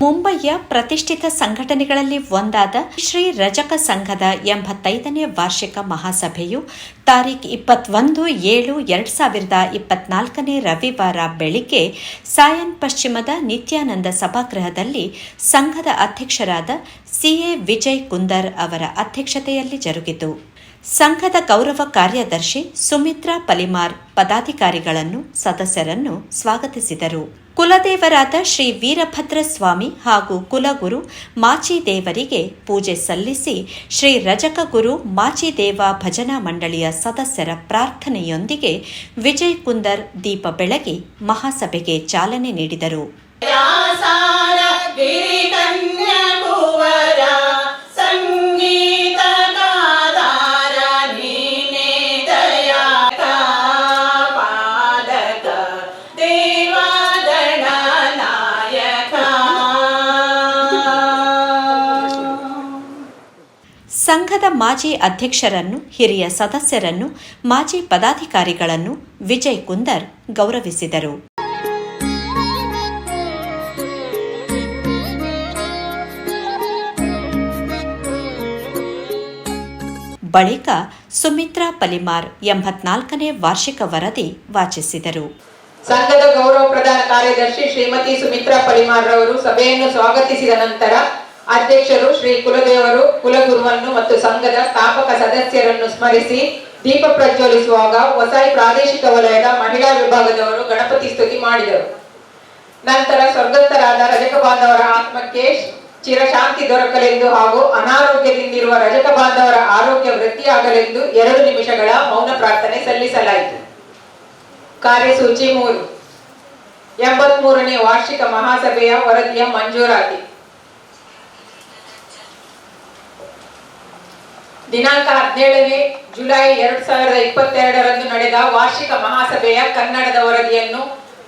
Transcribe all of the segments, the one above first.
ಮುಂಬಯಿಯ ಪ್ರತಿಷ್ಠಿತ ಸಂಘಟನೆಗಳಲ್ಲಿ ಒಂದಾದ ಶ್ರೀ ರಜಕ ಸಂಘದ ಎಂಬತ್ತೈದನೇ ವಾರ್ಷಿಕ ಮಹಾಸಭೆಯು ತಾರೀಖ್ ಇಪ್ಪತ್ತೊಂದು ಏಳು ಎರಡ್ ಸಾವಿರದ ಇಪ್ಪತ್ನಾಲ್ಕನೇ ರವಿವಾರ ಬೆಳಿಗ್ಗೆ ಸಾಯನ್ ಪಶ್ಚಿಮದ ನಿತ್ಯಾನಂದ ಸಭಾಗೃಹದಲ್ಲಿ ಸಂಘದ ಅಧ್ಯಕ್ಷರಾದ ಸಿಎ ವಿಜಯ್ ಕುಂದರ್ ಅವರ ಅಧ್ಯಕ್ಷತೆಯಲ್ಲಿ ಜರುಗಿತು. ಸಂಘದ ಗೌರವ ಕಾರ್ಯದರ್ಶಿ ಸುಮಿತ್ರಾ ಪಲಿಮಾರ್ ಪದಾಧಿಕಾರಿಗಳನ್ನು, ಸದಸ್ಯರನ್ನು ಸ್ವಾಗತಿಸಿದರು. ಕುಲದೇವರಾದ ಶ್ರೀ ವೀರಭದ್ರ ಸ್ವಾಮಿ ಹಾಗೂ ಕುಲಗುರು ಮಾಚಿದೇವರಿಗೆ ಪೂಜೆ ಸಲ್ಲಿಸಿ ಶ್ರೀ ರಜಕ ಗುರು ಮಾಚಿದೇವ ಭಜನಾ ಮಂಡಳಿಯ ಸದಸ್ಯರ ಪ್ರಾರ್ಥನೆಯೊಂದಿಗೆ ವಿಜಯ್ ಕುಂದರ್ ದೀಪ ಬೆಳಗಿ ಮಹಾಸಭೆಗೆ ಚಾಲನೆ ನೀಡಿದರು. ಸಂಘದ ಮಾಜಿ ಅಧ್ಯಕ್ಷರನ್ನು, ಹಿರಿಯ ಸದಸ್ಯರನ್ನು, ಮಾಜಿ ಪದಾಧಿಕಾರಿಗಳನ್ನು ವಿಜಯ್ ಕುಂದರ್ ಗೌರವಿಸಿದರು. ಬಳಿಕ ಸುಮಿತ್ರಾ ಪಲಿಮಾರ್ ಎಂಬತ್ನಾಲ್ಕನೇ ವಾರ್ಷಿಕ ವರದಿ ವಾಚಿಸಿದರು. ಸಂಘದ ಗೌರವ ಪ್ರಧಾನ ಕಾರ್ಯದರ್ಶಿ ಶ್ರೀಮತಿ ಸುಮಿತ್ರಾ ಪಲಿಮಾರ್ ರವರು ಸಭೆಯನ್ನು ಸ್ವಾಗತಿಸಿದ ನಂತರ ಅಧ್ಯಕ್ಷರು ಶ್ರೀ ಕುಲದೇವರು, ಕುಲಗುರುವನ್ನು ಮತ್ತು ಸಂಘದ ಸ್ಥಾಪಕ ಸದಸ್ಯರನ್ನು ಸ್ಮರಿಸಿ ದೀಪ ಪ್ರಜ್ವಲಿಸುವಾಗ ಹೊಸಾಯಿ ಪ್ರಾದೇಶಿಕ ವಲಯದ ಮಹಿಳಾ ವಿಭಾಗದವರು ಗಣಪತಿ ಸ್ತುತಿ ಮಾಡಿದರು. ನಂತರ ಸ್ವರ್ಗಸ್ಥರಾದ ರಜಕ ಬಾಂಧವರ ಆತ್ಮಕ್ಕೆ ಚಿರಶಾಂತಿ ದೊರಕಲೆಂದು ಹಾಗೂ ಅನಾರೋಗ್ಯದಿಂದಿರುವ ರಜಕ ಬಾಂಧವರ ಆರೋಗ್ಯ ವೃದ್ಧಿಯಾಗಲೆಂದು ಎರಡು ನಿಮಿಷಗಳ ಮೌನ ಪ್ರಾರ್ಥನೆ ಸಲ್ಲಿಸಲಾಯಿತು. ಕಾರ್ಯಸೂಚಿ ಮೂರು. ಎಂಬತ್ಮೂರನೇ ವಾರ್ಷಿಕ ಮಹಾಸಭೆಯ ವರದಿಯ ಮಂಜೂರಾತಿ. ದಿನಾಂಕ ಹದಿನೇಳನೇ ಜುಲೈ ಎರಡ್ ಸಾವಿರದ ಇಪ್ಪತ್ತೆರಡರಂದು ನಡೆದ ವಾರ್ಷಿಕ ಮಹಾಸಭೆಯ ಕನ್ನಡದ ವರದಿಯನ್ನು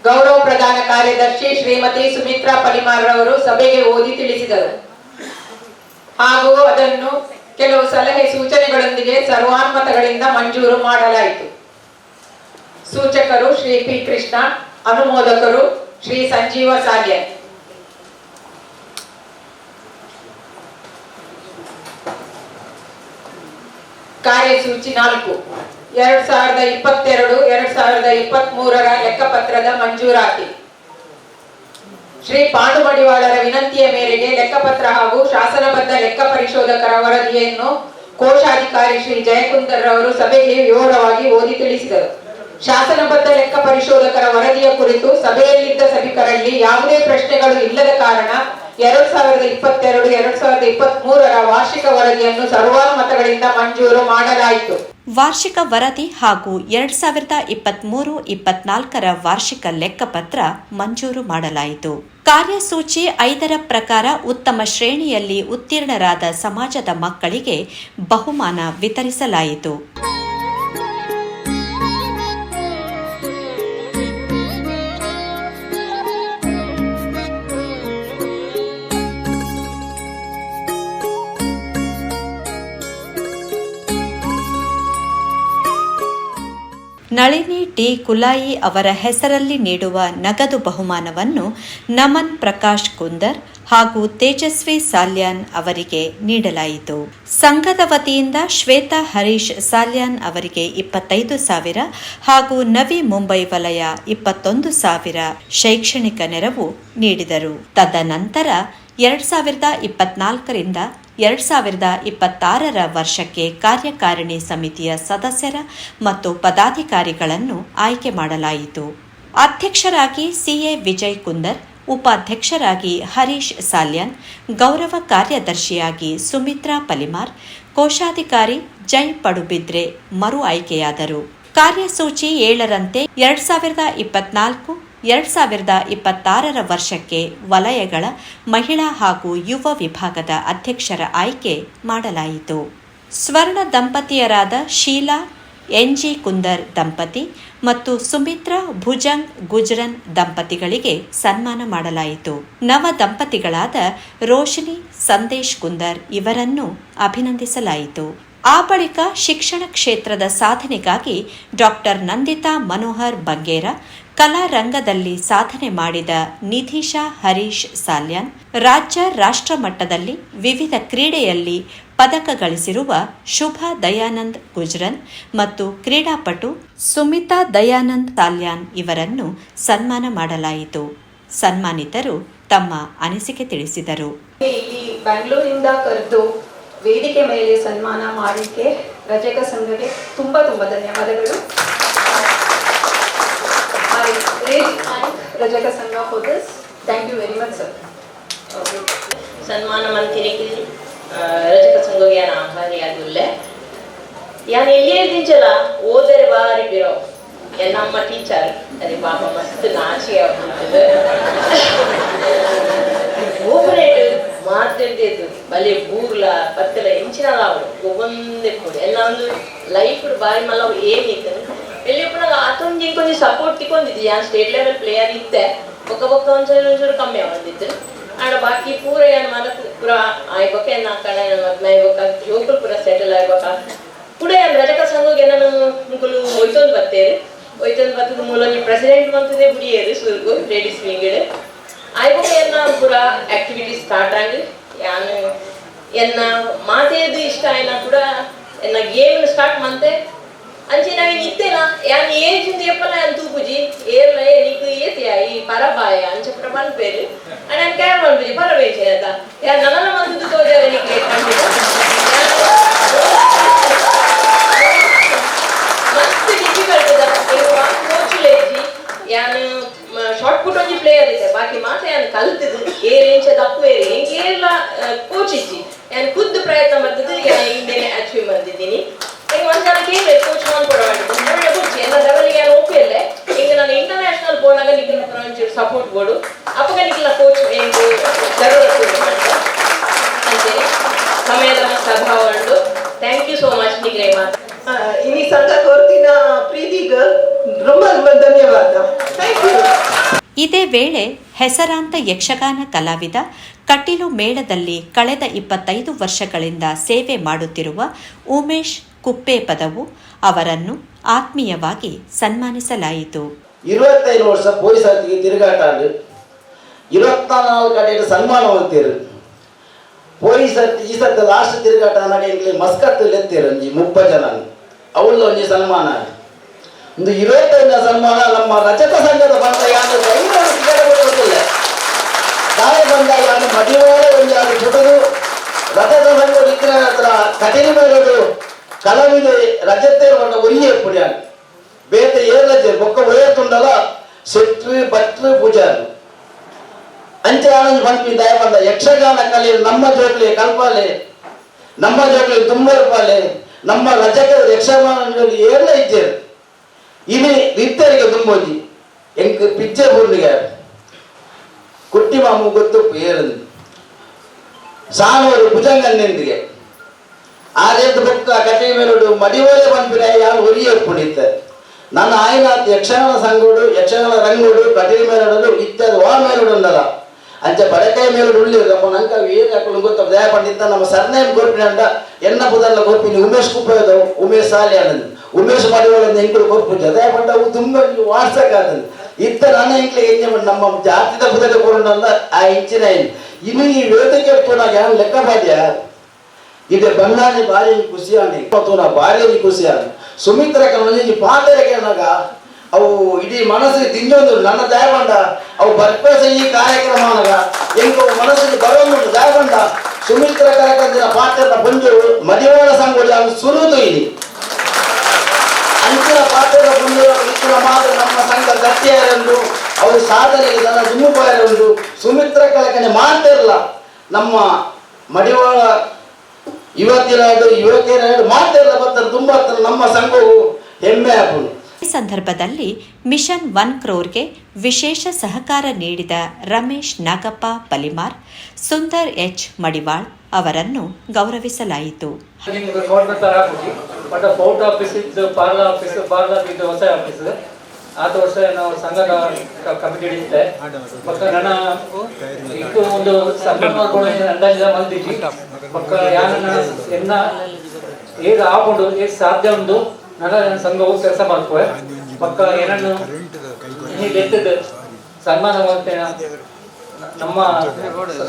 ಗೌರವ ಪ್ರಧಾನ ಕಾರ್ಯದರ್ಶಿ ಶ್ರೀಮತಿ ಸುಮಿತ್ರಾ ಪಲಿಮಾರ್ ರವರು ಸಭೆಗೆ ಓದಿ ತಿಳಿಸಿದರು. ಹಾಗೂ ಅದನ್ನು ಕೆಲವು ಸಲಹೆ ಸೂಚನೆಗಳೊಂದಿಗೆ ಸರ್ವಾನುಮತಗಳಿಂದ ಮಂಜೂರು ಮಾಡಲಾಯಿತು. ಸೂಚಕರು ಶ್ರೀ ಪಿ ಕೃಷ್ಣ, ಅನುಮೋದಕರು ಶ್ರೀ ಸಂಜೀವ ಸಾಲ್ಯ. ಕಾರ್ಯಸೂಚಿ ನಾಲ್ಕು. ಎರಡ್ ಸಾವಿರದ ಇಪ್ಪತ್ತೆರಡು, ಎರಡ್ ಸಾವಿರದ ಇಪ್ಪತ್ತ್ ಮೂರರ ಲೆಕ್ಕಪತ್ರದ ಮಂಜೂರಾತಿ. ಶ್ರೀ ಪಾಂಡುಮಡಿವಾಳರ ವಿನಂತಿಯ ಮೇರೆಗೆ ಲೆಕ್ಕಪತ್ರ ಹಾಗೂ ಶಾಸನಬದ್ಧ ಲೆಕ್ಕ ಪರಿಶೋಧಕರ ವರದಿಯನ್ನು ಕೋಶಾಧಿಕಾರಿ ಶ್ರೀ ಜಯಕುಂದರ್ ರವರು ಸಭೆಗೆ ವಿವರವಾಗಿ ಓದಿ ತಿಳಿಸಿದರು. ಶಾಸನಬದ್ಧ ಲೆಕ್ಕ ಪರಿಶೋಧಕರ ವರದಿಯ ಕುರಿತು ಸಭೆಯಲ್ಲಿದ್ದ ಸಭಿಕರಲ್ಲಿ ಯಾವುದೇ ಪ್ರಶ್ನೆಗಳು ಇಲ್ಲದ ಕಾರಣ ಎರಡ್ ಸಾವಿರದ ಇಪ್ಪತ್ತೆರಡು, ಎರಡ್ ಸಾವಿರದ ಇಪ್ಪತ್ತ್ ಮೂರರ ವಾರ್ಷಿಕ ವರದಿಯನ್ನು ಸರ್ವಾನುಮತಗಳಿಂದ ಮಂಜೂರು ಮಾಡಲಾಯಿತು. ವಾರ್ಷಿಕ ವರದಿ ಹಾಗೂ ಎರಡ್ ಸಾವಿರದ ಇಪ್ಪತ್ಮೂರು, ಇಪ್ಪತ್ನಾಲ್ಕರ ವಾರ್ಷಿಕ ಲೆಕ್ಕಪತ್ರ ಮಂಜೂರು ಮಾಡಲಾಯಿತು. ಕಾರ್ಯಸೂಚಿ ಐದರ ಪ್ರಕಾರ ಉತ್ತಮ ಶ್ರೇಣಿಯಲ್ಲಿ ಉತ್ತೀರ್ಣರಾದ ಸಮಾಜದ ಮಕ್ಕಳಿಗೆ ಬಹುಮಾನ ವಿತರಿಸಲಾಯಿತು. ನಳಿನಿ ಟಿ. ಕುಲಾಯಿ ಅವರ ಹೆಸರಲ್ಲಿ ನೀಡುವ ನಗದು ಬಹುಮಾನವನ್ನು ನಮನ್ ಪ್ರಕಾಶ್ ಕುಂದರ್ ಹಾಗೂ ತೇಜಸ್ವಿ ಸಾಲ್ಯಾನ್ ಅವರಿಗೆ ನೀಡಲಾಯಿತು. ಸಂಘದ ವತಿಯಿಂದ ಶ್ವೇತಾ ಹರೀಶ್ ಸಾಲ್ಯಾನ್ ಅವರಿಗೆ ಇಪ್ಪತ್ತೈದು ಸಾವಿರ ಹಾಗೂ ನವಿ ಮುಂಬೈ ವಲಯ ಇಪ್ಪತ್ತೊಂದು ಸಾವಿರ ಶೈಕ್ಷಣಿಕ ನೆರವು ನೀಡಿದರು. ತದನಂತರ ಎರಡ್ ಸಾವಿರದ ಇಪ್ಪತ್ನಾಲ್ಕರಿಂದ ಎರಡ್ ಸಾವಿರದ ಇಪ್ಪತ್ತಾರರ ವರ್ಷಕ್ಕೆ ಕಾರ್ಯಕಾರಿಣಿ ಸಮಿತಿಯ ಸದಸ್ಯರ ಮತ್ತು ಪದಾಧಿಕಾರಿಗಳನ್ನು ಆಯ್ಕೆ ಮಾಡಲಾಯಿತು. ಅಧ್ಯಕ್ಷರಾಗಿ ಸಿಎ ವಿಜಯ್ ಕುಂದರ್, ಉಪಾಧ್ಯಕ್ಷರಾಗಿ ಹರೀಶ್ ಸಾಲ್ಯನ್, ಗೌರವ ಕಾರ್ಯದರ್ಶಿಯಾಗಿ ಸುಮಿತ್ರಾ ಪಲಿಮಾರ್, ಕೋಶಾಧಿಕಾರಿ ಜೈ ಪಡುಬಿದ್ರೆ ಮರು ಆಯ್ಕೆಯಾದರು. ಕಾರ್ಯಸೂಚಿ ಏಳರಂತೆ ಎರಡ್ ಸಾವಿರದ ಇಪ್ಪತ್ನಾಲ್ಕು ಎರಡ್ ಸಾವಿರದ ಇಪ್ಪತ್ತಾರರ ವರ್ಷಕ್ಕೆ ವಲಯಗಳ ಮಹಿಳಾ ಹಾಗೂ ಯುವ ವಿಭಾಗದ ಅಧ್ಯಕ್ಷರ ಆಯ್ಕೆ ಮಾಡಲಾಯಿತು. ಸ್ವರ್ಣ ದಂಪತಿಯರಾದ ಶೀಲಾ ಎನ್ಜಿ ಕುಂದರ್ ದಂಪತಿ ಮತ್ತು ಸುಮಿತ್ರಾ ಭುಜಂಗ್ ಗುಜ್ರನ್ ದಂಪತಿಗಳಿಗೆ ಸನ್ಮಾನ ಮಾಡಲಾಯಿತು. ನವ ದಂಪತಿಗಳಾದ ರೋಶಿನಿ ಸಂದೇಶ್ ಕುಂದರ್ ಇವರನ್ನು ಅಭಿನಂದಿಸಲಾಯಿತು. ಆ ಬಳಿಕ ಶಿಕ್ಷಣ ಕ್ಷೇತ್ರದ ಸಾಧನೆಗಾಗಿ ಡಾಕ್ಟರ್ ನಂದಿತಾ ಮನೋಹರ್ ಬಂಗೇರ ಕಲಾರಂಗದಲ್ಲಿ ಸಾಧನೆ ಮಾಡಿದ ನಿಧಿಶಾ ಹರೀಶ್ ಸಾಲ್ಯಾನ್ ರಾಜ್ಯ ರಾಷ್ಟ್ರ ಮಟ್ಟದಲ್ಲಿ ವಿವಿಧ ಕ್ರೀಡೆಯಲ್ಲಿ ಪದಕ ಗಳಿಸಿರುವ ಶುಭಾ ದಯಾನಂದ್ ಗುಜ್ರನ್ ಮತ್ತು ಕ್ರೀಡಾಪಟು ಸುಮಿತಾ ದಯಾನಂದ್ ಸಾಲ್ಯಾನ್ ಇವರನ್ನು ಸನ್ಮಾನ ಮಾಡಲಾಯಿತು. ಸನ್ಮಾನಿತರು ತಮ್ಮ ಅನಿಸಿಕೆ ತಿಳಿಸಿದರು. ಇಲ್ಲಿ ಕರೆದು ವೇದಿಕೆ ಮೇಲೆ ಸನ್ಮಾನ ಮಾಡಲಿಕ್ಕೆ ರಜಕ ಸಂಘಕ್ಕೆ ತುಂಬ ತುಂಬ ಧನ್ಯವಾದಗಳು. I really thank ರಜಕ ಸಂಘ for this. Thank you very much, sir. ಸನ್ಮಾನ ಮಂತಿರಿಗೆ ರಜಕ ಸಂಘಗೆ ಯಾನ ಆಭಾರಿ ಆಗಿಲ್ಲ ಯಾನ್ ಎಲ್ಲಿ ಹೇಳ್ದಿಂಚಲ್ಲ ಓದರೆ ಬಾರಿ ಬಿರೋ ನಮ್ಮ ಟೀಚರ್ ಅದೇ ಪಾಪ ಮಸ್ತ್ ನಾಚಿ ಆಗ್ಬಿಡ್ತದೆ ಓಪರೇಟ್ ಮಾತಾಡ್ದಿದ್ದು ಬಲೆ ಬೂರ್ಲ ಪತ್ತಲ ಎಂಚಿನ ಅವಳು ಒಂದೇ ಕೊಡಿ ಎಲ್ಲ ಒಂದು ಲೈಫ್ ಬಾರಿ ಮಲ್ಲ ಅವ್ರು ಏನಿತ್ತು ಎಲ್ಲಿ ಪುನಃ ಆತೊಂದು ಕೊಂಚ ಸಪೋರ್ಟ್ ತಿಕ್ಕೊಂಡಿದ್ದು ಯಾನ್ ಸ್ಟೇಟ್ ಲೆವೆಲ್ ಪ್ಲೇಯರ್ ಇದ್ದೆ. ಬೊಕ್ಕ ಬೊಕ್ಕ ಒಂಚೂರು ಒಂಚೂರು ಕಮ್ಮಿ ಆಗಿದ್ದು ಆಂಡ ಬಾಕಿ ಪೂರ ಏನು ಮನಕ್ ಪೂರ ಆಯ್ಬೇಕ ಏನ್ ಕಣ ಆಯ್ಬೇಕ ಜೋಕುಲ್ ಪೂರ ಸೆಟಲ್ ಆಗ್ಬೇಕ? ಪುಡ ಏನ್ ರಜಕ ಸಂಘಗೆ ನಾನು ಮುಗುಲು ಒಯ್ತೊಂದು ಬರ್ತೇವೆ ಒಯ್ತೊಂದು ಬರ್ತದ ಮೂಲಂಗಿ ಪ್ರೆಸಿಡೆಂಟ್ ಬಂತದೆ ಬುಡಿಯೇರು ಸುರ್ಗು ಲೇಡೀಸ್ ವಿಂಗಡ್ ಆಯ್ಬೇಕ ಏನ ಪೂರ ಆಕ್ಟಿವಿಟಿ ಸ್ಟಾರ್ಟ್ ಆಗಿ, ಯಾನು ಎನ್ನ ಮಾತೇದು ಇಷ್ಟ ಆಯ್ನ ಕೂಡ ಎನ್ನ ಗೇಮ್ ಸ್ಟಾರ್ಟ್ ಮಂತೆ ನಾವೇನು ಇತ್ತೇನ ಯಾನ್ ಏಜ್ ಎಪ್ಪಲ ಅಂತ ತೂಪುಜಿ ಏರ್ಲ ಏನಿಕ್ ಏತಿಯ ಈ ಪರಬಾಯ, ಅಂಚ ಪುರ. ಪನ್ಪೇರು ನಾನು ಕೇರ್ ಮಾಡ್ಬಿಜಿ ಪರಬೇಚೆ ಅಂತ ಯಾ ನನ್ನ ಮಂದು ತೋಜಾರೆ ನಿಕ್ಕೆ ಮಸ್ತ್ ಡಿಫಿಕಲ್ಟ್ ಇದ ಕೋಚಿಲೇಜಿ ಯಾನು ಶಾರ್ಟ್ ಪುಟ್ ಒಂಜಿ ಪ್ಲೇಯರ್ ಇದೆ. ಬಾಕಿ ಮಾತ ಯಾನ್ ಕಲ್ತಿದ್ದು. ಏ ತಪ್ಪು ಏರಿ ಹೆಂಗೆ ಏರ್ಲ ಕೋಚ್ ಇಜ್ಜಿ. ಯಾನ್ ಖುದ್ದು ಪ್ರಯತ್ನ ಮಾಡ್ತಿದ್ದು ಈಗ ಹಿಂದೆನೆ ಅಚೀವ್ ಮಾಡಿದ್ದೀನಿ ಇದೇ ವೇಳೆ ಹೆಸರಾಂತ ಯಕ್ಷಗಾನ ಕಲಾವಿದ ಕಟೀಲು ಮೇಳದಲ್ಲಿ ಕಳೆದ ಇಪ್ಪತ್ತೈದು ವರ್ಷಗಳಿಂದ ಸೇವೆ ಮಾಡುತ್ತಿರುವ ಉಮೇಶ್ ಕುಪ್ಪೆ ಪದವು ಅವರನ್ನು ಆತ್ಮೀಯವಾಗಿ ಸನ್ಮಾನಿಸಲಾಯಿತು. ಇರುವತ್ತೈದು ವರ್ಷ ತಿರುಗಾಟ ಜನ. ಅವಳು ಸನ್ಮಾನ ಒಂದು ಇರುವತ್ತೈದು ಸನ್ಮಾನ ನಮ್ಮ ರಜತ ಸಂಘದ ಬಂದ ಯಾವ ನಾಳೆ ಬಂದ ಯಾರು ಮಡಿವಾಳ ಒಂದು ಯಾರು ಹುಡುಗರು ರಜತ ಸಂಘ ವಿಗ್ರಹ ಹತ್ರ ಕಠಿಣ ಮೇಲೋಡು ಕಲಾವಿದೆ ರಜತೆ ಒರಿಯೇ ಪುಡಿಯಾನು ಬೇತೆ ಏರ್ಲಜ್ಜೆ ಬೊಕ್ಕ ಒಯ್ಯತ್ತುಂಡಲ ಶೆಟ್ರು ಭಟ್ರು ಪೂಜಾರು ಅಂಚೆ ಆನಂದ್ ಪಂಪಿ ದಯ ಬಂದ ಯಕ್ಷಗಾನ ಕಲೆ ನಮ್ಮ ಜೋಗ್ಲಿ ಕಲ್ಪಾಲೆ ನಮ್ಮ ಜೋಗ್ಲಿ ತುಂಬರಪಾಲೆ ನಮ್ಮ ರಜಕ ಯಕ್ಷಗಾನ ಜೋಗ್ಲಿ ಏರ್ಲ ಇದ್ದೇರು ಇನಿ ನಿತ್ಯರಿಗೆ ತುಂಬೋಜಿ ಎಂಕ್ ಪಿಚ್ಚೆ ಬೂರ್ನಿಗೆ ಕುಟ್ಟಿ ಮಾಮು ಗೊತ್ತು ಏರಂದು ಸಾನೂರು ಭುಜಂಗನ್ನಿಂದಿಗೆ ಆರೇದು ಬೊಕ್ಕ ಕಟೆ ಮೇಲುಡು ಮಡಿವೋಲೆ ಪಂಪಿನ ಯಾರು ಒರಿಯ ಪುಣಿತ ನನ್ನ ಆಯ್ನಾತ್ ಯಕ್ಷಗಾನ ಸಂಘೋಡು ಯಕ್ಷಗಾನ ರಂಗೋಡು ಕಟೀಲ್ ಮೇಲುಡು ಇತ್ಯಾದಿ ವಾ ಮೇಲುಡು ಉಂಡಲ್ಲ ಅಂಚೆ ಬಡಕಾಯಿ ಮೇಲುಡು ಉಳ್ಳಿರು ನಮ್ಮ ನಂಕ ವೀರ ಹಾಕೊಂಡು ಗೊತ್ತ ದಯ ಪಂಡಿತ ನಮ್ಮ ಸರ್ನೇಮ್ ಗೋರ್ಪಿನ ಅಂಡ ಎನ್ನ ಬುದಲ್ಲ ಗೋರ್ಪಿನಿ ಉಮೇಶ್ ಕುಪ್ಪದ ಉಮೇಶ್ ಸಾಲಿ ಆನಂದ್ ಉಮೇಶ್ ಮಡಿವೋಳ ಎಂಕುಡು ಗೋರ್ಪುಜ ದಯ ಪಂಡ ಅವು ತುಂಬ ವಾಟ್ಸಕ್ ಆನಂದ್ ಇತ್ತ ನನ್ನ ఏం చెప్పండి నమ్మ ನಮ್ಮ ಜಾತಿದ కూడా ఆ ಇಂಚಿನ ಇನ್ನು ಈ ವೇದಕ್ಕೆ ಯಾರು ಲೆಕ್ಕ ಇದು ಬಂಗಾಳಿ ಭಾರಿ ಖುಷಿಯಾನಿ ಮತ್ತು ನಾ ಭಾರಿ ಸುಮಿತ್ರ ಕಣ್ಣಿ ಪಾದರಕ್ಕೆ ನಾಗ ಅವು ಇಡೀ ಮನಸ್ಸಿಗೆ ತಿಂಜೊಂದು ನನ್ನ ದಯಬಂಡ ಅವು ಬರ್ಪೇಸ ಈ ಕಾರ್ಯಕ್ರಮ ಅನಗ ಎಂಕ ಮನಸ್ಸಿಗೆ ಬರೋದು ದಯಬಂಡ ಸುಮಿತ್ರ ಕರಕಂದಿನ ಪಾತ್ರ ಬಂಜು ಮದಿವಾಳ ಸಂಗೋಡಿ ಅವ್ನು ಸುರುದು ಇಲ್ಲಿ. ಅಂಚಿನ ಪಾತ್ರದ ಬಂದು ಅವರು ಸಾಧನೆಗೆ ನನ್ನ ದುಮ್ಮುಪಾಯರೆಂದು ಸುಮಿತ್ರ ಕಳಕನೆ ಮಾತಿರಲ್ಲ ನಮ್ಮ ಮಡಿವಾಳ ಯುವತಿಯರಾಡು ಮಾಡ್ತಾ ಇರಲ್ಲ ಬರ್ತಾರೆ ತುಂಬಾ ನಮ್ಮ ಸಂಘವು ಹೆಮ್ಮೆ ಆಗ್ಬೋದು. ಈ ಸಂದರ್ಭದಲ್ಲಿ ಮಿಷನ್ ಒನ್ ಕ್ರೋರ್ಗೆ ವಿಶೇಷ ಸಹಕಾರ ನೀಡಿದ ರಮೇಶ್ ನಾಗಪ್ಪ ಪಲಿಮಾರ್ ಸುಂದರ್ ಎಚ್ ಮಡಿವಾಳ್ ಅವರನ್ನು ಗೌರವಿಸಲಾಯಿತು. ಆಫೀಸ್ ಆಫೀಸ್ ಹೊಸ ಆಫೀಸ್. ಆತ ವರ್ಷ ನಾವು ಸಂಘದ ಕಮಿಟಿ ಹಿಡಿಯುತ್ತೆ. ಪಕ್ಕ ನನ್ನ ಇಟ್ಟು ಒಂದು ಸಂಭ್ರಮ ಅಂದಾಜಿದ ಮಂದಿಜಿ ಪಕ್ಕ ಯಾರನ್ನ ಎನ್ನ ಹೇಗೆ ಹಾಕೊಂಡು ಹೇಗೆ ಸಾಧ್ಯ ಒಂದು ನನ್ನ ಸಂಘವು ಕೆಲಸ ಮಾಡ್ಕೋ ಪಕ್ಕ ಏನನ್ನು ಲೆಕ್ಕದ ಸನ್ಮಾನ ಮಾಡ್ತೇನೆ ನಮ್ಮ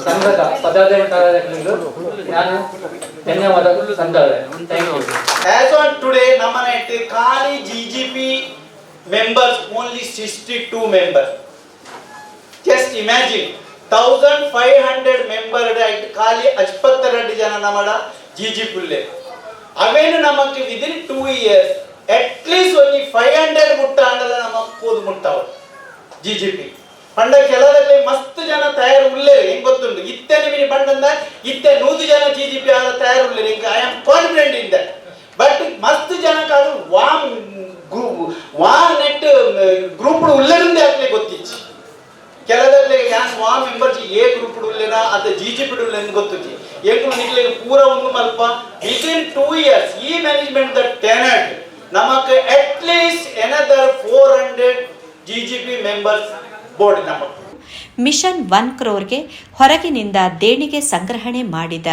ಸಂಘದ ಪದಾಧಿಕಾರಿಗಳು ನಾನು ಧನ್ಯವಾದಗಳು ಸಂಘ. As on today, Namanete Kali GGP members only 62 members. Just imagine, 1500 member right, ಖಾಲಿ ಅಚ್ಪತ್ತೆರಡು ಜನ Namada, Gigi Pulle. ನಮಗೆ within two years at least ಒಂದು ಫೈವ್ ಹಂಡ್ರೆಡ್ ಮುಟ್ಟ ಅಂಡಲ ನಮಗೆ ಕೂದು ಮುಟ್ಟಾವ ಜಿ ಜಿ ಪಿ ಪಂಡ ಕೆಲದಲ್ಲಿ ಮಸ್ತ್ ಜನ ತಯಾರು ಉಳ್ಳೇರಿ ಹೆಂಗ್ ಗೊತ್ತುಂಟು ಇತ್ತೆ ನಿಮಗೆ ಪಂಡಂದ ಇತ್ತೆ ನೂರು ಜನ ಜಿ ಜಿ ಪಿ ಆದ ತಯಾರು ಉಳ್ಳೇರಿ I am confident in that but ಮಸ್ತ್ ಜನಕ್ಕಾದ್ರೂ ವಾಮ್ ಗ್ರೂಪ್ ವಾ ನೆಟ್ ಗ್ರೂಪ್ ಉಳ್ಳರಿಂದ ಆಗ್ಲೇ ಗೊತ್ತಿಚ್ಚಿ ಕೆಲದಲ್ಲಿ ಯಾನ್ ವಾ ಮೆಂಬರ್ಸ್ ಎ ಗ್ರೂಪ್ ಉಳ್ಳೆನ, ಅದ ಜಿ ಜಿ ಪಿ ಉಳ್ಳೆನ ಗೊತ್ತಿಚ್ಚಿ ಏಕು ನಿಕ್ಲೆ ಪೂರ ಒಂದು ಮಲ್ಪ. ವಿದಿನ್ ಟೂ ಇಯರ್ಸ್ ಈ ಮ್ಯಾನೇಜ್ಮೆಂಟ್ ದ ಟೆನೆಂಟ್ ನಮಕ್ at least another four hundred G G P members board ನಮಕ್ ಮಿಷನ್ ಒನ್ ಕ್ರೋರ್ಗೆ ಹೊರಗಿನಿಂದ ದೇಣಿಗೆ ಸಂಗ್ರಹಣೆ ಮಾಡಿದ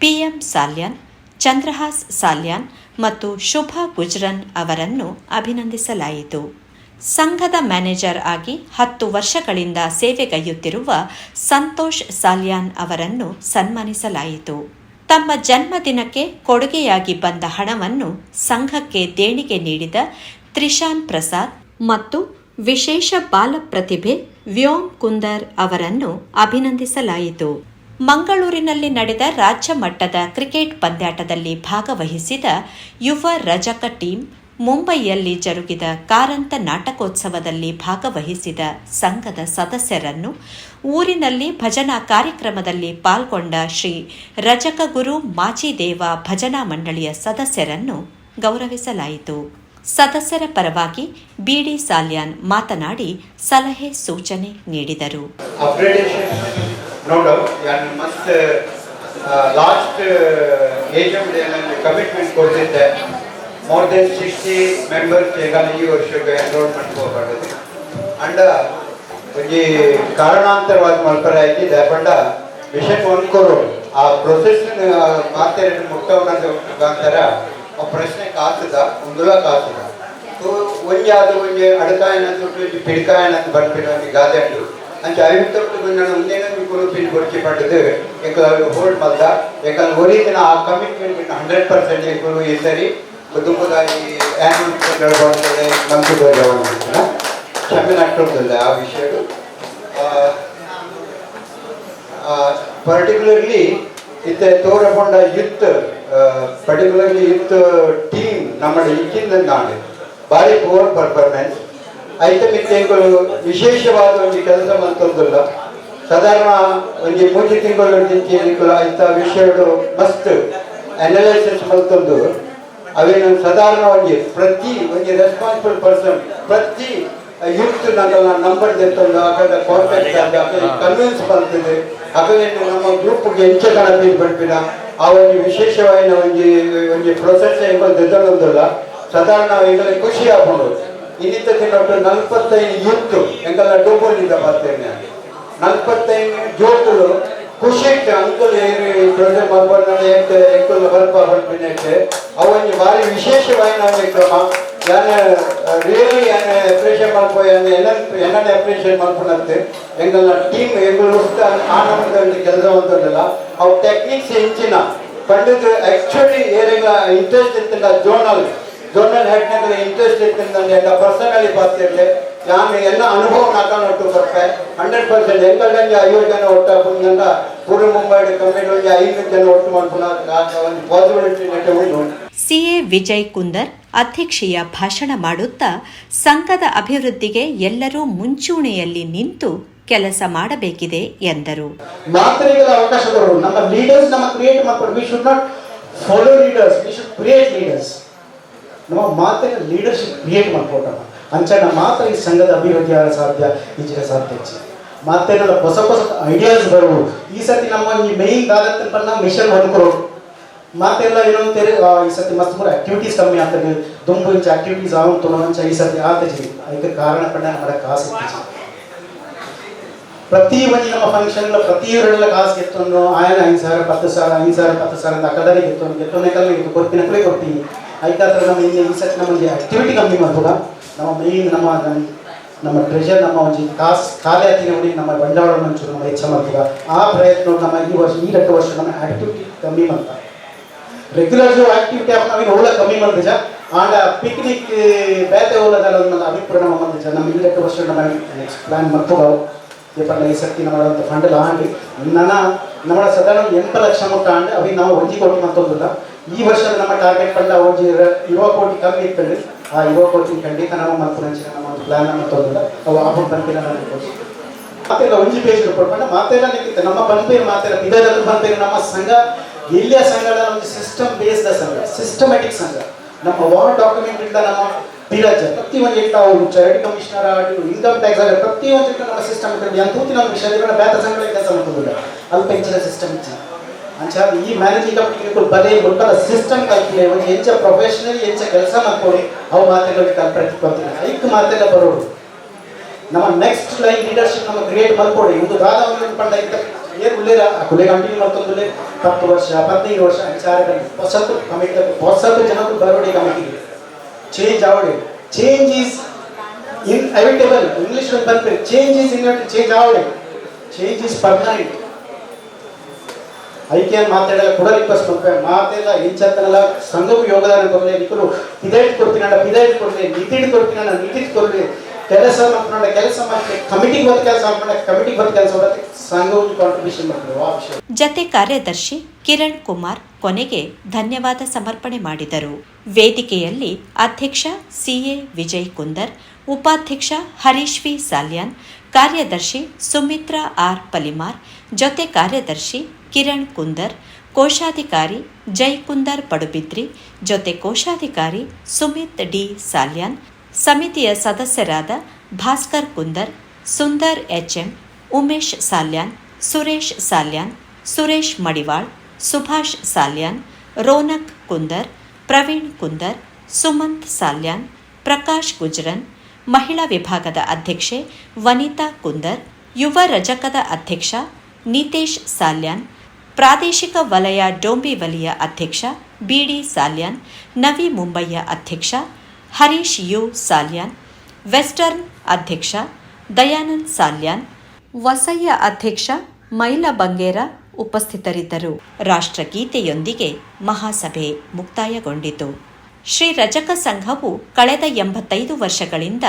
ಪಿಎಂ ಸಾಲ್ಯಾನ್ ಚಂದ್ರಹಾಸ್ ಸಾಲ್ಯಾನ್ ಮತ್ತು ಶುಭಾ ಗುಜ್ರನ್ ಅವರನ್ನು ಅಭಿನಂದಿಸಲಾಯಿತು. ಸಂಘದ ಮ್ಯಾನೇಜರ್ ಆಗಿ ಹತ್ತು ವರ್ಷಗಳಿಂದ ಸೇವೆಗೈಯುತ್ತಿರುವ ಸಂತೋಷ್ ಸಾಲ್ಯಾನ್ ಅವರನ್ನು ಸನ್ಮಾನಿಸಲಾಯಿತು. ತಮ್ಮ ಜನ್ಮದಿನಕ್ಕೆ ಕೊಡುಗೆಯಾಗಿ ಬಂದ ಹಣವನ್ನು ಸಂಘಕ್ಕೆ ದೇಣಿಗೆ ನೀಡಿದ ತ್ರಿಶಾನ್ ಪ್ರಸಾದ್ ಮತ್ತು ವಿಶೇಷ ಬಾಲ ಪ್ರತಿಭೆ ವ್ಯೋಮ್ ಕುಂದರ್ ಅವರನ್ನು ಅಭಿನಂದಿಸಲಾಯಿತು. ಮಂಗಳೂರಿನಲ್ಲಿ ನಡೆದ ರಾಜ್ಯ ಮಟ್ಟದ ಕ್ರಿಕೆಟ್ ಪಂದ್ಯಾಟದಲ್ಲಿ ಭಾಗವಹಿಸಿದ ಯುವ ರಜಕ ಟೀಂ ಮುಂಬೈಯಲ್ಲಿ ಜರುಗಿದ ಕಾರಂತ ನಾಟಕೋತ್ಸವದಲ್ಲಿ ಭಾಗವಹಿಸಿದ ಸಂಘದ ಸದಸ್ಯರನ್ನು ಊರಿನಲ್ಲಿ ಭಜನಾ ಕಾರ್ಯಕ್ರಮದಲ್ಲಿ ಪಾಲ್ಗೊಂಡ ಶ್ರೀ ರಜಕ ಗುರು ಮಾಚಿದೇವ ಭಜನಾ ಮಂಡಳಿಯ ಸದಸ್ಯರನ್ನು ಗೌರವಿಸಲಾಯಿತು. ಸದಸ್ಯರ ಪರವಾಗಿ ಬಿಡಿ ಸಾಲ್ಯಾನ್ ಮಾತನಾಡಿ ಸಲಹೆ ಸೂಚನೆ ನೀಡಿದರು. No doubt, and must uh, uh, last uh, of the commitment ಕೊಟ್ಟಿದ್ದೆ ಮೋರ್ ದೆನ್ ಸಿಕ್ಸ್ಟಿ ಮೆಂಬರ್ಸ್ ಈ ವರ್ಷಕ್ಕೆ ಎನ್ರೋಲ್ಮೆಂಟ್ ಹೋಗ್ಬಾರ್ದು ಅಂಡ ಒಂಜಿ ಕಾರಣಾಂತರವಾಗಿ ಮಲ್ಪರ ಆಯ್ತು ದಾಪಂಡ ಮಿಷನ್ ಒನ್ ಕೊರೋಡ್ ಆ ಪ್ರೊಸೆಸ್ ಮಾತಾಡಿ ಮುಟ್ಟವನದ ಮುಖಾಂತರ ಆ ಪ್ರಶ್ನೆ ಕಾಸದ ಒಂದುಲ ಕಾಸದ. ಸೊ ಒಂಜಿ ಆದ ಒಂಜಿ ಅಡಕಾಯನ ಪಿಡ್ಕಾಯನ ಒಂಜಿ ಗಾದೆ ಉಂಟು. ಅಂಚ ಐವತ್ತೊಟ್ಟು ನಾನು ಮುಂದೇನ ಮಿಕ್ಕಲು ಪಿನ್ ಮಾಡಿದ್ದೇವೆ ಯಾಕಂದ್ರೆ ಹೋಲ್ಡ್ ಮಲ್ದ ಎಂಕಲ್ ಒರಿಜಿನ ಆ ಕಮಿಟ್ಮೆಂಟ್ ಹಂಡ್ರೆಡ್ ಪರ್ಸೆಂಟ್ ಎಂಕಲು ಈ ಸರಿ ಆ ವಿಷಯಗಳು. ಪರ್ಟಿಕ್ಯುಲರ್ಲಿ ಇತ್ತೆ ತೋರಕೊಂಡ ಯುತ್ ಪರ್ಟಿಕ್ಯುಲರ್ಲಿ ಯುತ್ ಟೀಮ್ ನಮ್ಮ ಇಕ್ಕಿಂದ ನಾಳೆ ಭಾರಿ ಪೂರ್ ಪರ್ಫಾರ್ಮೆನ್ಸ್ ಐತೆ ಮಿತ್ತೆ ವಿಶೇಷವಾದ ಒಂದು ಕೆಲಸ ಸಾಧಾರಣ ಒಂದು ಮೂರು ತಿಂಗಳು ಜಿಂಕಿಗಳು ಇಂಥ ವಿಷಯಗಳು ಮಸ್ತ್. ಅನಲೈಸಿಸ್ ಮಲ್ತೊಂದು ಅವೇನು ಸಾಧಾರಣ ಪ್ರತಿ ಒಂದು ರೆಸ್ಪಾನ್ಸಿಬಲ್ ಪರ್ಸನ್ ಪ್ರತಿ ಯೂತ್ ನನ್ನ ನಂಬರ್ ತೆತ್ತೊಂದು ಆಕಡೆ ಕಡೆ ಕಾಂಟ್ಯಾಕ್ಟ್ ಆಗಿ ಕನ್ವಿನ್ಸ್ ಬರ್ತದೆ ಆ ನಮ್ಮ ಗ್ರೂಪ್ಗೆ ಎಂಚ ಕಣ ಬರ್ಪಿನ ಆ ಒಂದು ವಿಶೇಷವಾದ ಒಂದು ಒಂದು ಪ್ರೊಸೆಸ್ ಎಂಬ ತೆತ್ತೊಂದಿಲ್ಲ ಸಾಧಾರಣ ಎಂಗಲ ಖುಷಿ ಆಗ್ಬೋದು. ಇನ್ನಿತ್ತ ದಿನ ನಲ್ವತ್ತೈದು ಯೂತ್ ಎಂಗಲ ಡೋಬೋಲಿಂದ ಬರ್ತೇನೆ. ನಲ್ವತ್ತೈದು ಜೋತುಲು ಖುಷಿ ಇಟ್ಟು ಅಂಕಲ್ ಏರಿ ಪ್ರೊಜೆಕ್ಟ್ ಮಾಡ್ಕೊಂಡು ಎಂಕಲ್ ಬರ್ಪ ಬರ್ಪಿನಕ್ಕೆ ಅವನ್ಗೆ ಭಾರಿ ನಾನು ಕ್ರಮ. ಯಾನ ರಿಯಲಿ ಯಾನೆ ಅಪ್ರಿಷಿಯೇಟ್ ಮಾಡ್ಕೊ ಯಾನೆ ಎಲ್ಲ ಎನ್ನನೆ ಅಪ್ರಿಷಿಯೇಟ್ ಮಾಡ್ಕೊಂಡಂತೆ. ಎಂಗಲ್ಲ ಟೀಮ್ ಎಂಗಳು ಆನಂದದಲ್ಲಿ ಕೆಲಸ ಅಂತಲ್ಲ ಅವು ಟೆಕ್ನಿಕ್ಸ್ ಹೆಂಚಿನ ಪಂಡಿತ್ ಆಕ್ಚುಲಿ ಏರೆಲ್ಲ ಇಂಟ್ರೆಸ್ಟ್ ಇರ್ತಿಲ್ಲ ಜೋನಲ್ ಜೋನಲ್ ಹೆಡ್ನಾಗ ಇಂಟ್ರೆಸ್ಟ್ ಇತ್ತಿಂದ ಎಲ್ಲ ಪರ್ಸನಲಿ ಪಾತಿರ್ಲೆ ನಾನು ಎಲ್ಲ ಅನುಭವ ನಾಕೊಂಡು ಬರ್ಪೆ ಹಂಡ್ರೆಡ್ ಪರ್ಸೆಂಟ್ ಎಂಗಲ್ದಂಗೆ ಐವತ್ತು ಜನ ಒಟ್ಟು ಹಾಕೊಂಡ ಪೂರ್ವ ಮುಂಬೈ ಐದು ಜನ ಒಟ್ಟು ಮಾಡ್ಕೊಂಡು ಒಂದು ಪಾಸಿಬಿಲಿಟಿ ನೆಟ್ಟೆ ಉಂಟು. ಸಿಎ ವಿಜಯ್ ಕುಂದರ್ ಅಧ್ಯಕ್ಷೀಯ ಭಾಷಣ ಮಾಡುತ್ತಾ ಸಂಘದ ಅಭಿವೃದ್ಧಿಗೆ ಎಲ್ಲರೂ ಮುಂಚೂಣಿಯಲ್ಲಿ ನಿಂತು ಕೆಲಸ ಮಾಡಬೇಕಿದೆ ಎಂದರು. ಮಾತ್ರೆಗಳ ಅವಕಾಶಗಳು ನಮ್ಮ ಲೀಡರ್ಸ್ ನಮ್ಮ ಕ್ರಿಯೇಟ್ ಮಾಡ್ಕೊಂಡು we should not follow leaders we should create leaders ನಮ್ಮ ಮಾತಿನ ಲೀಡರ್ಶಿಪ್ ಕ್ರಿಯೇಟ್ ಮಾಡ್ಕೊಟ್ಟ ಅಂಚನ ಮಾತ್ರ ಈ ಸಂಘದ ಅಭಿವೃದ್ಧಿ ಆಗ ಸಾಧ್ಯ? ಈಜಿಗೆ ಸಾಧ್ಯ ಮತ್ತೆ ನನ್ನ ಹೊಸ ಹೊಸ ಐಡಿಯಾಸ್ ಬರುವು ಈ ಸತಿ ನಮ್ಮ ಈ ಮೇಯ್ನ್ ದಾದತ್ತ ಪನ್ನ ಮಿಷನ್ ಮತ್ತೆಲ್ಲ ಮಾತೆಲ್ಲ ಏನಂತ ಈ ಸತಿ ಮಸ್ತ್ ಮೂರು ಆಕ್ಟಿವಿಟೀಸ್ ಕಮ್ಮಿ ಆಗ್ತದೆ ದುಂಬು ಇಂಚ ಆಕ್ಟಿವಿಟೀಸ್ ಆಗುತ್ತೋ ಅಂಚ ಈ ಸತಿ ಆತಜಿ ಅದಕ್ಕೆ ಕಾರಣ ಪಂಡ ನಮ್ಮ ಕಾಸು ಪ್ರತಿ ಒಂದು ನಮ್ಮ ಫಂಕ್ಷನ್ ಊರಲ್ಲ ಕಾಸು ಗೆತ್ತೊಂದು ಆಯನ ಐದು ಸಾವಿರ, ಪತ್ತು ಸಾವಿರ, ಐದು ಸಾವಿರ, ಪತ್ತು ಸಾವಿರ ಅಂತ ಅಕದಾರಿ ಗೆತ್ತೊಂದು ಗೆತ್ತೊಂದೇ ಕಲ್ಲ ಇದು ಕುಳಿ ಕೊಡ್ತೀನಿ ಐದಾತ್ರ ನಮ್ಮ ಈ ಸತಿ ನಮಗೆ ಆಕ್ಟಿವಿಟಿ ಕಮ್ಮಿ ಮಾಡ್ಬೋದ? ನಮ್ಮ ಮೇನ್ ನಮ್ಮ ನಮ್ಮ- ನಮ್ಮ ಟ್ರೆಷರ್ ನಮ್ಮ ಒಂದು ಕಾಸು ಆತಿನ ನೋಡಿ ನಮ್ಮ ಬಂಡವಾಳವನ್ನು ಒಂಚೂರು ನಮ್ಮ ಹೆಚ್ಚು ಮಾಡ್ಬೋದ ಆ ಪ್ರಯತ್ನ ನಮ್ಮ ಈ ವರ್ಷ, ಈ ಎರಡು ವರ್ಷ ನಮ್ಮ ಆಕ್ಟಿವಿಟಿ ಕಮ್ಮಿ ಮಾಡ್ತಾ ರೆಗ್ಯುಲರ್ ಜೋ ಆಕ್ಟಿವಿಟಿ ಆಫ್ ನಮಗೆ ಓಲ ಕಮ್ಮಿ ಬಂದಿಜ ಆಂಡ ಪಿಕ್ನಿಕ್ ಬೇತೆ ಓಲದಲ್ಲ ಒಂದು ಅಭಿಪ್ರಾಯ ನಮ್ಮ ಮಾಡಿದ ನಮ್ಮ ಈ ಎರಡು ವರ್ಷ ನಮ್ಮ ನೆಕ್ಸ್ಟ್ ಪ್ಲಾನ್ ಮಾಡ್ಕೋವು ಪೇಪರ್ನ ಈ ಸರ್ತಿ ನಮ್ಮ ಫಂಡ್ ಆಂಡಿ ನನ್ನ ನಮ್ಮ ಸದಾರಣ ಎಂಟು ಲಕ್ಷ ಮೊತ್ತ ಆಂಡ್ ಅವಿ ನಾವು ಒಂಜಿ ಕೋಟಿ ಮತ್ತೊಂದಿಲ್ಲ ಈ ವರ್ಷದ ನಮ್ಮ ಟಾರ್ಗೆಟ್ ಫಂಡ್ ಒಂಜಿ ಯುವ ಕೋಟಿ ಕಮ್ಮಿ ಇರ್ತದೆ. ಆ ಯುವ ಕೋಚಿಂಗ್ ಖಂಡಿತ ನಾವು ಮತ್ತು ನಮ್ಮ ಒಂದು ಪ್ಲಾನ್ ಮತ್ತೊಂದಿಲ್ಲ ಅವು ಆಪನ್ ಪಂಪಿನ ಮಾತೆಲ್ಲ ಒಂಜಿ ಪೇಜ್ ಕೊಡ್ಕೊಂಡು ಮಾತೆಲ್ಲ ನಿಂತಿತ್ತು. ನಮ್ಮ ಬಂಪೇರು ಮಾತೆಲ್ಲ ಬಿದರದ ಬಂದೇ ನಮ್ಮ ಸಂಘ ಎಲ್ಲಿಯ ಸಂಘದ ಒಂದು ಸಿಸ್ಟಮ್ ಬೇಸ್ಡ್ ಸಂಘ ಸಿಸ್ಟಮ್ಯಾಟಿಕ್ ಸಂಘ. ನಮ್ಮ ವಾರ್ ಡಾಕ್ಯುಮೆಂಟ್ ಇಂದ ನಮ್ಮ ಪಿರಜ್ ಪ್ರತಿಯೊಂದು ಇಟ್ಟ ಅವರು ಚೈಲ್ಡ್ ಕಮಿಷನರ್ ಆಗಲಿ ಇನ್ಕಮ್ ಟ್ಯಾಕ್ಸ್ ಆಗಿ ಪ್ರತಿಯೊಂದು ಇಟ್ಟ ನಮ್ಮ ಸಿಸ್ಟಮ್ ಇಟ್ಟು ಅಂತೂತಿನ ನಮ್ಮ ವಿಷಯಗಳ ಬೇತ ಸಂಘಗಳ ಕೆಲಸ ಮಾಡ್ಕೊಂಡಿಲ್ಲ ಅಲ್ಪ ಹೆಚ್ಚಿನ ಸಿಸ್ಟಮ್ ಇತ್ತು. ಅಂಚಾದ ಈ ಮ್ಯಾನೇಜಿಂಗ್ ಕಮಿಟಿ ಬರೀ ಮುಟ್ಟದ ಸಿಸ್ಟಮ್ ಕಲ್ತಿಲ್ಲ ಒಂದು ಹೆಚ್ಚ ಪ್ರೊಫೆಷನಲ್ ಹೆಚ್ಚ ಕೆಲಸ ಮಾಡ್ಕೊಡಿ ಅವು ಮಾತೆಲ್ಲ ಕಲ್ಪನೆ ಬರ್ತಿಲ್ಲ ಐಕ್ ಮಾತೆಲ್ಲ ಬರೋರು ನಮ್ಮ ನೆಕ್ಸ್ಟ್ ಲೈನ್ ಲೀಡರ್ಶಿಪ್ ನಮ್ಮ ಕ್ರಿಯೇಟ್ ಮಾಡ್ಕೊಡಿ ಒಂದು ದಾದ ಒಂದು ಪಂಡ ಇದ್ದ ಏನು ಉಳ್ಳೇರ ಆ ಕುಲೆ ಕಂಟಿನ್ಯೂ ಮಾಡ್ಕೊಂಡ್ರೆ ಹತ್ತು ವರ್ಷ ಹದಿನೈದು ವರ್ಷ ವಿಚಾರ ಹೊಸತು ಕಮಿಟಿ ಹೊಸತು ಜನರು ಬರೋಡಿ ಕಮಿಟಿಗೆ ಚೇಂಜ್ ಆವಡೆ change is inevitable English ಬರ್ತಾರೆ ಚೇಂಜ್ ಈಸ್ ಇನ್ ಚೇಂಜ್ ಆವಡೆ ಚೇಂಜ್ ಈಸ್ ಪರ್ಮನೆಂಟ್ ಐಕ್ಯ ಮಾತಾಡಲ್ಲ ಕೂಡ ರಿಕ್ವೆಸ್ಟ್ ಮಾಡ್ತಾರೆ ಮಾತೆಲ್ಲ ಇಂಚತ್ತನಲ್ಲ ಸಂಘವು ಯೋಗದಾನ ಕೊಡಲಿ ನಿಕ್ಕಲು ಪಿದೈಟ್ ಕೊಡ್ತೀನಿ ಅಣ್ಣ ಪಿದೈಟ್ ಕೊಡಲಿ. ನಿತಿಡ್ ಕೊಡ್ತೀನಿ ಅಣ್ಣ ನಿತಿಡ್ ಕೊಡ್ಲಿ. ಕೆಲಸ ಮಾಡ್ಕೊಂಡ ಕೆಲಸ ಮಾಡಿ ಕಮಿಟಿಗೆ ಬಂದ ಕೆಲಸ ಮಾಡ್ಕೊಂಡ ಕಮಿಟಿಗೆ ಬಂದ ಕೆಲಸ ಮಾಡಕ್ಕೆ ಸಂಘವು ಕಾಂಟ್ರಿಬ್ಯೂಷನ್ ಮಾಡ್ತಾರೆ ಜತೆ ಕಾರ್ಯದರ್ಶಿ ಕಿರಣ್ ಕುಮಾರ್ ಕೊನೆಗೆ ಧನ್ಯವಾದ ಸಮರ್ಪಣೆ ಮಾಡಿದರು. ವೇದಿಕೆಯಲ್ಲಿ ಅಧ್ಯಕ್ಷ ಸಿಎ ವಿಜಯ್ ಕುಂದರ್ ಉಪಾಧ್ಯಕ್ಷ ಹರೀಶ್ ವಿ. ಸಾಲ್ಯಾನ್, ಕಾರ್ಯದರ್ಶಿ ಸುಮಿತ್ರಾ ಆರ್. ಪಲಿಮಾರ್, ಜೊತೆ ಕಾರ್ಯದರ್ಶಿ ಕಿರಣ್ ಕುಂದರ್, ಕೋಶಾಧಿಕಾರಿ ಜೈ ಕುಂದರ್ ಪಡುಬಿದ್ರಿ, ಜೊತೆ ಕೋಶಾಧಿಕಾರಿ ಸುಮಿತ್ ಡಿ. ಸಾಲ್ಯಾನ್, ಸಮಿತಿಯ ಸದಸ್ಯರಾದ ಭಾಸ್ಕರ್ ಕುಂದರ್, ಸುಂದರ್ ಎಚ್ಎಂ ಉಮೇಶ್ ಸಾಲ್ಯಾನ್, ಸುರೇಶ್ ಸಾಲ್ಯಾನ್, ಸುರೇಶ್ ಮಡಿವಾಳ್, ಸುಭಾಷ್ ಸಾಲ್ಯಾನ್, ರೋನಕ್ ಕುಂದರ್, ಪ್ರವೀಣ್ ಕುಂದರ್, ಸುಮಂತ್ ಸಾಲ್ಯಾನ್, ಪ್ರಕಾಶ್ ಗುಜ್ರನ್ ಮಹಿಳಾ ವಿಭಾಗದ ಅಧ್ಯಕ್ಷೆ ವನಿತಾ ಕುಂದರ್, ಯುವ ರಜಕದ ಅಧ್ಯಕ್ಷ ನಿತೇಶ್ ಸಾಲ್ಯಾನ್, ಪ್ರಾದೇಶಿಕ ವಲಯ ಡೋಂಬಿವಲಿಯ ಅಧ್ಯಕ್ಷ ಬಿಡಿ ಸಾಲ್ಯಾನ್, ನವಿ ಮುಂಬಯಿಯ ಅಧ್ಯಕ್ಷ ಹರೀಶ್ ಯು ಸಾಲ್ಯಾನ್, ವೆಸ್ಟರ್ನ್ ಅಧ್ಯಕ್ಷ ದಯಾನಂದ್ ಸಾಲ್ಯಾನ್ ವಸಯ್ಯ ಅಧ್ಯಕ್ಷ ಮೈಲ ಬಂಗೇರ ಉಪಸ್ಥಿತರಿದ್ದರು. ರಾಷ್ಟ್ರಗೀತೆಯೊಂದಿಗೆ ಮಹಾಸಭೆ ಮುಕ್ತಾಯಗೊಂಡಿತು. ಶ್ರೀ ರಜಕ ಸಂಘವು ಕಳೆದ ಎಂಬತ್ತೈದು ವರ್ಷಗಳಿಂದ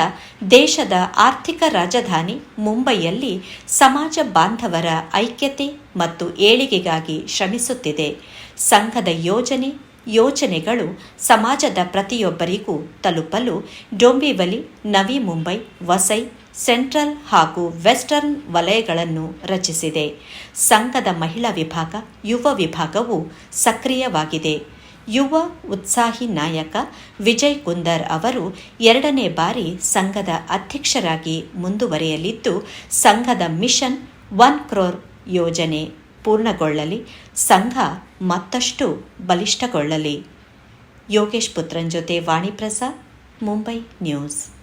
ದೇಶದ ಆರ್ಥಿಕ ರಾಜಧಾನಿ ಮುಂಬೈಯಲ್ಲಿ ಸಮಾಜ ಬಾಂಧವರ ಐಕ್ಯತೆ ಮತ್ತು ಏಳಿಗೆಗಾಗಿ ಶ್ರಮಿಸುತ್ತಿದೆ. ಸಂಘದ ಯೋಜನೆ, ಯೋಜನೆಗಳು ಸಮಾಜದ ಪ್ರತಿಯೊಬ್ಬರಿಗೂ ತಲುಪಲು ಡೊಂಬಿವಲಿ, ನವಿ ಮುಂಬೈ, ವಸೈ, ಸೆಂಟ್ರಲ್ ಹಾಗೂ ವೆಸ್ಟರ್ನ್ ವಲಯಗಳನ್ನು ರಚಿಸಿದೆ. ಸಂಘದ ಮಹಿಳಾ ವಿಭಾಗ, ಯುವ ವಿಭಾಗವು ಸಕ್ರಿಯವಾಗಿದೆ. ಯುವ ಉತ್ಸಾಹಿ ನಾಯಕ ವಿಜಯ್ ಕುಂದರ್ ಅವರು ಎರಡನೇ ಬಾರಿ ಸಂಘದ ಅಧ್ಯಕ್ಷರಾಗಿ ಮುಂದುವರೆಯಲಿದ್ದು, ಸಂಘದ ಮಿಷನ್ ಒನ್ ಕ್ರೋರ್ ಯೋಜನೆ ಪೂರ್ಣಗೊಳ್ಳಲಿ, ಸಂಘ ಮತ್ತಷ್ಟು ಬಲಿಷ್ಠಗೊಳ್ಳಲಿ. ಯೋಗೇಶ್ ಪುತ್ರನ್ ಜೊತೆ ವಾಣಿಪ್ರಸಾದ್ ಮುಂಬೈ ನ್ಯೂಸ್.